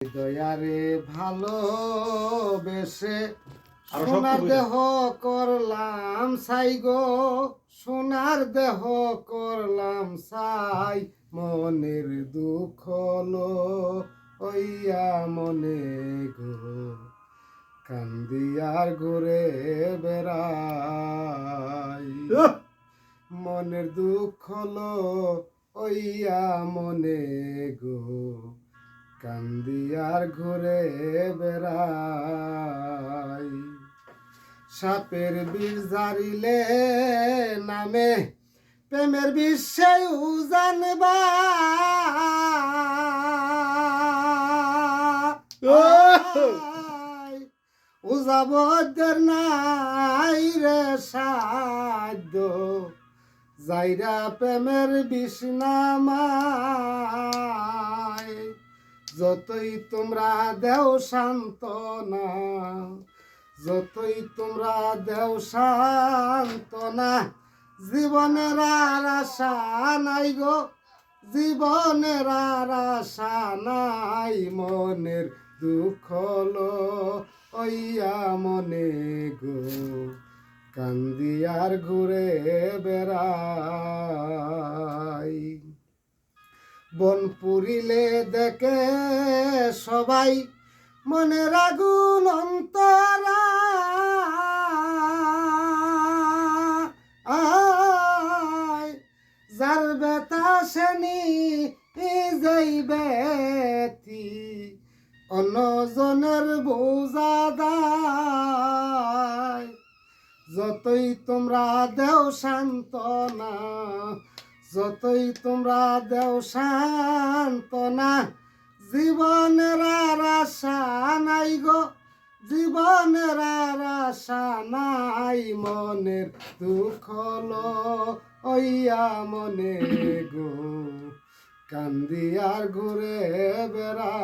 দয়ারে ভালো বেশে সোনার দেহ করলাম সাই গো সোনার দেহ করলাম সাই মনের দুঃখ লো ওইয়া মনে গো কান্দিয়ার ঘুরে বেড়াই। মনের দুঃখ লো ওইয়া মনে গো কান্দিয়ার ঘুরে বেড়াই। সাপের বিষ জারিলে নামে প্রেমের বিশ্বে উজানবা উজাবদের নাই রে সাধ্য। যাইরা প্রেমের বিষ্ণামায় যতই তোমরা দেও শান্তনা যতই তোমরা দেও শান্তনা জীবনের আর আশা নাই গো, জীবনের আর আশা নাই, মনের দুঃখ লো ওইয়া মনে গো, কান্দিয়ার ঘুরে বেড়াই। বন পুরিলে দেখে সবাই মনে রাগুন অন্তরা। যার বেতা শ্রেণি অন্যজনের বোঝাদায় যতই তোমরা দেও শান্তনা যতই তোমরা দেও সান্তনা জীবনের আর আশা নাই গো। জীবনের আর আশা নাই মনের দুঃখ লইয়া মনে গো। কান্দি আর ঘুরে বেড়া